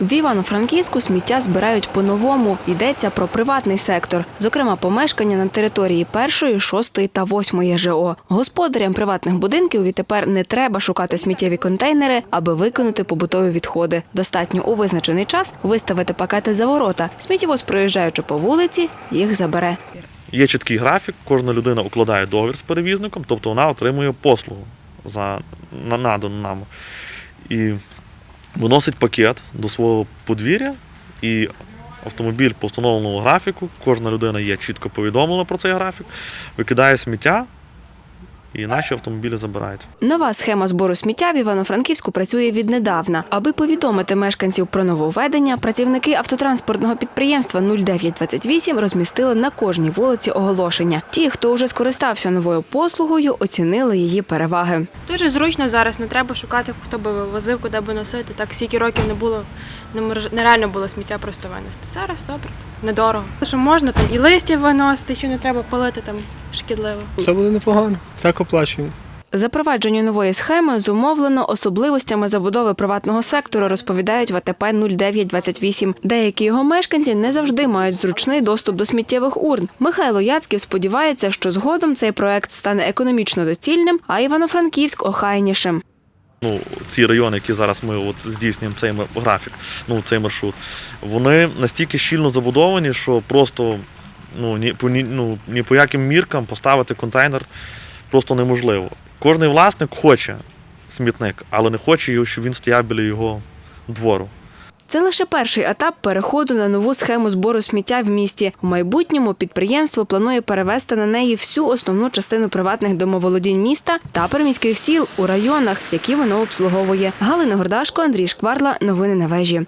В Івано-Франківську сміття збирають по-новому. Йдеться про приватний сектор, зокрема помешкання на території першої, шостої та восьмої ЖО. Господарям приватних будинків відтепер не треба шукати сміттєві контейнери, аби викинути побутові відходи. Достатньо у визначений час виставити пакети за ворота. Сміттєвоз, проїжджаючи по вулиці, їх забере. Є чіткий графік, кожна людина укладає договір з перевізником, тобто вона отримує послугу за на- надану нам. І виносить пакет до свого подвір'я, і автомобіль по встановленому графіку, кожна людина є чітко повідомлена про цей графік, викидає сміття, і наші автомобілі забирають. Нова схема збору сміття в Івано-Франківську працює віднедавна. Аби повідомити мешканців про нововведення, працівники автотранспортного підприємства 0928 розмістили на кожній вулиці оголошення. Ті, хто вже скористався новою послугою, оцінили її переваги. Дуже зручно зараз, не треба шукати, хто би возив, куди би носити. Так стільки років не було, нереально було сміття просто винести. Зараз добре, недорого. Що можна там і листів виносити, що не треба палити там шкідливо. Це буде непогано. Так оплачуємо. Запровадження нової схеми зумовлено особливостями забудови приватного сектору, розповідають в АТП 0928. Деякі його мешканці не завжди мають зручний доступ до сміттєвих урн. Михайло Яцьків сподівається, що згодом цей проект стане економічно доцільним, а Івано-Франківськ охайнішим. ну, ці райони, які зараз ми от здійснюємо цей графік, ну, цей маршрут, вони настільки щільно забудовані, що просто ну, ні, по, ні, ну, ні по яким міркам поставити контейнер просто неможливо. Кожний власник хоче смітник, але не хоче, щоб він стояв біля його двору. Це лише перший етап переходу на нову схему збору сміття в місті. У майбутньому підприємство планує перевести на неї всю основну частину приватних домоволодінь міста та приміських сіл у районах, які воно обслуговує. Галина Гордашко, Андрій Шкварла. Новини на вежі.